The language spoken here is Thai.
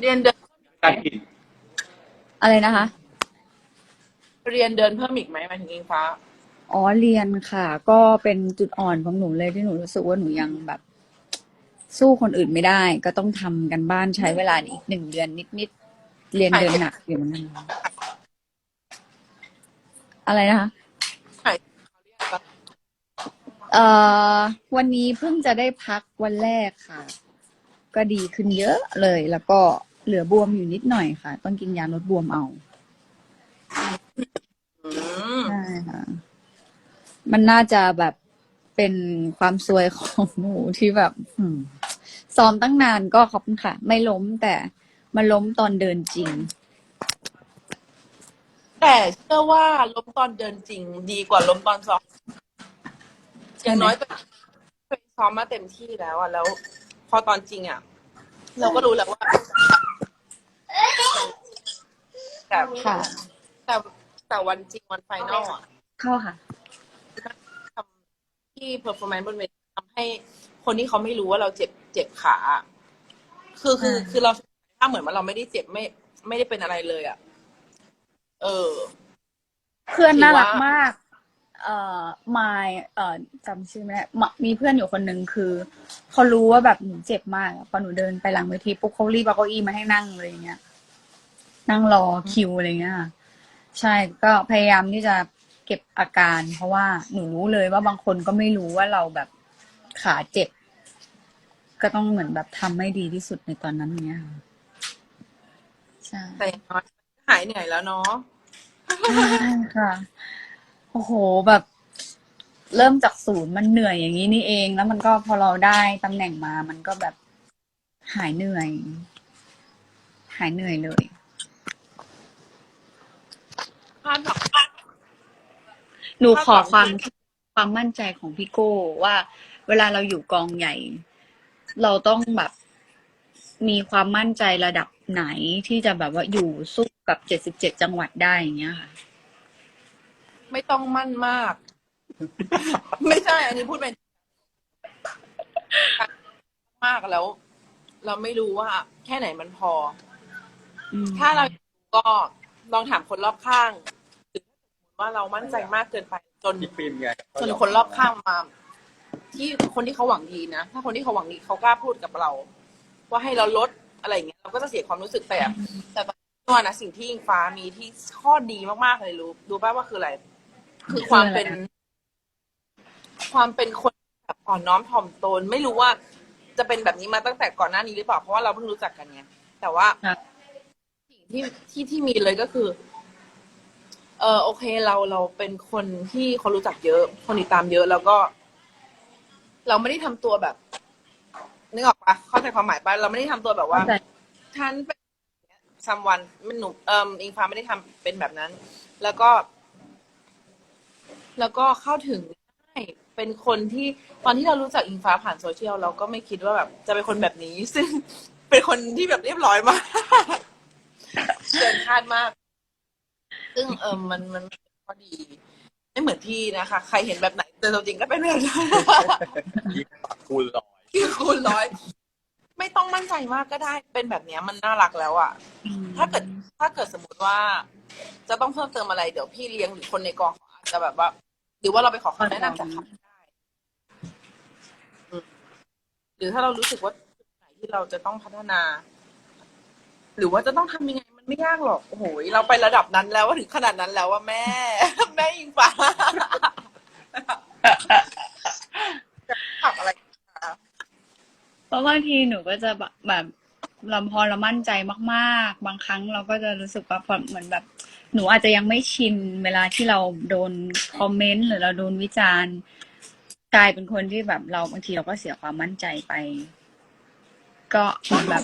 เรียนเดินการกินอะไรนะคะ เรียนเดินเพิ่มอีกไหมหมายถึงอิงฟ้า อ๋อเรียนค่ะ ก็เป็นจุดอ่อนของหนูเลยที่หนูรู้สึกว่าหนูยังแบบ สู้คนอื่นไม่ได้ ก็ต้องทำกันบ้านใช้เวลาอีกหนึ่งเดือนนิดๆเรียนเดินหนักอยู่เหมือนกันอะไรนะคะหายเขาเรียกว่าเอ่อวันนี้เพิ่งจะได้พักวันแรกค่ะ ก็ดีขึ้นเยอะเลย แล้วก็ เหลือบวมอยู่นิดหน่อยค่ะ ต้องกินยาลดบวมเอาอืมใช่ค่ะ มันน่าจะแบบเป็นความซวยของหนูที่แบบอืมซ้อมตั้งนานก็ขอบคุณค่ะ ไม่ล้มแต่มาล้มตอนเดินจริง แต่เชื่อว่าล้มตอนเดินจริง ดีกว่าล้มตอนซ้อมอย่างน้อยก็เคยซ้อมมาเต็มที่แล้วอะแล้ว พอตอนจริงอะเราก็รู้แล้วว่า แต่ค่ะ แต่แต่วันจริงวันไฟนอลอะเข้าค่ะ ทำที่ performance บนเวทีทำให้คนที่เขาไม่รู้ว่าเราเจ็บเจ็บขาอะคือคืออ่า คือเราถ้าเหมือนว่าเราไม่ได้เจ็บไม่ ไม่ได้เป็นอะไรเลยอะ เออ เพื่อนน่ารักถือว่ามาก เอ่อมายเอ่อจำชื่อไม่ได้มะมีเพื่อนอยู่คนหนึ่งคือเขารู้ว่าแบบหนูเจ็บมากอะพอหนูเดินไปหลังเวทีปุ๊บเขารีบเอาเก้าอี้มาให้นั่งเลยอย่างเงี้ย นั่งรอคิวอะไรเงี้ยใช่ก็พยายามที่จะเก็บอาการ เพราะว่าหนูรู้เลยว่าบางคนก็ไม่รู้ว่าเราแบบขาเจ็บ ก็ต้องเหมือนแบบทำให้ดีที่สุดในตอนนั้นเนี้ยค่ะใช่ แต่อย่างน้อยหายเหนื่อยแล้วเนาะ ใช่ค่ะ โอ้โหแบบ เริ่มจากศูนย์มันเหนื่อยอย่างนี้นี่เอง แล้วมันก็พอเราได้ตำแหน่งมา มันก็แบบหายเหนื่อย หายเหนื่อยเลย คาดหวังหนูขอคาดหวังความความมั่นใจของพี่โก้ว่า เวลาเราอยู่กองใหญ่ เราต้องแบบมีความมั่นใจระดับไหนที่จะแบบว่าอยู่สู้กับเจ็ดสิบเจ็ดจังหวัดได้อย่างเงี้ยค่ะ ไม่ต้องมั่นมาก ไม่ใช่ อันนี้พูดเป็นมากแล้ว เราไม่รู้ว่า แค่ไหนมันพอ อืมถ้าเราก็ลองถามคนรอบข้างหรือ ว่าเรามั่นใจมากเกินไป จนพี่ฟิล์มไงจนคนรอบข้างมา ที่คนที่เขาหวังดีนะถ้าคนที่เขาหวังดีเขากล้าพูดกับเรา ว่าให้เราลดอะไรอย่างเงี้ยเราก็จะเสียความรู้สึกแต่ แต่ตอนนี้ว่านะสิ่งที่อิงฟ้ามีที่ข้อดีมากๆเลยรู้รู้ป่ะว่าคืออะไร คือความเป็น ความเป็นคนแบบอ่อนน้อมถ่อมตน ไม่รู้ว่าจะเป็นแบบนี้มาตั้งแต่ก่อนหน้านี้หรือเปล่าเพราะว่าเราเพิ่งรู้จักกันไงแต่ว่าครับสิ่งที่ที่ที่มีเลยก็คือ เออโอเคเราเราเป็นคนที่คนรู้จักเยอะ คนติดตามเยอะแล้วก็ เราไม่ได้ทำตัวแบบนึกออกปะเข้าใจความหมายปะเราไม่ได้ทำตัวแบบว่า เข้าใจ ฉันเป็นซัมวันมันหนุ่มเอิมอิงฟ้าไม่ได้ทำเป็นแบบนั้น แล้วก็ แล้วก็เข้าถึงง่ายเป็นคนที่ตอนที่เรารู้จักอิงฟ้าผ่านโซเชียลเราก็ไม่คิดว่าแบบ จะเป็นคนแบบนี้ ซึ่งเป็นคนที่แบบเรียบร้อยมาก เกินคาดมาก ซึ่งเออมันมันพอดี ไม่เหมือนพี่นะคะ ใครเห็นแบบไหนแต่ตัวจริงก็เป็นแบบนั้นยิ่งปักคูณร้อยคือคูณร้อย ไม่ต้องมั่นใจมากก็ได้เป็นแบบเนี้ยมันน่ารักแล้วอะถ้าเกิดถ้าเกิดสมมติว่า จะต้องเพิ่มเติมอะไรเดี๋ยวพี่เลี้ยงหรือคนในกองเขาอาจจะแบบว่า หรือว่าเราไปขอคำแนะนำจากเขาได้อืมหรือถ้าเรารู้สึกว่าจุดไหนที่เราจะต้องพัฒนา หรือว่าจะต้องทำยังไงมัน ไม่ยากหรอกโอ้โหเราไประดับนั้นแล้วว่าถึงขนาดนั้นแล้วว่าแม่ แม่ยิงฟ้าจะขับอะไรคะเพราะบางทีหนูก็จะแบบแบบเราพอเรามั่นใจมากๆ บางครั้งเราก็จะรู้สึกว่าเหมือนแบบ หนูอาจจะยังไม่ชินเวลาที่เราโดนคอมเมนต์หรือเราโดนวิจารณ์กลายเป็นคนที่แบบเราบางทีเราก็เสียความมั่นใจไป ก็เหมือนแบบ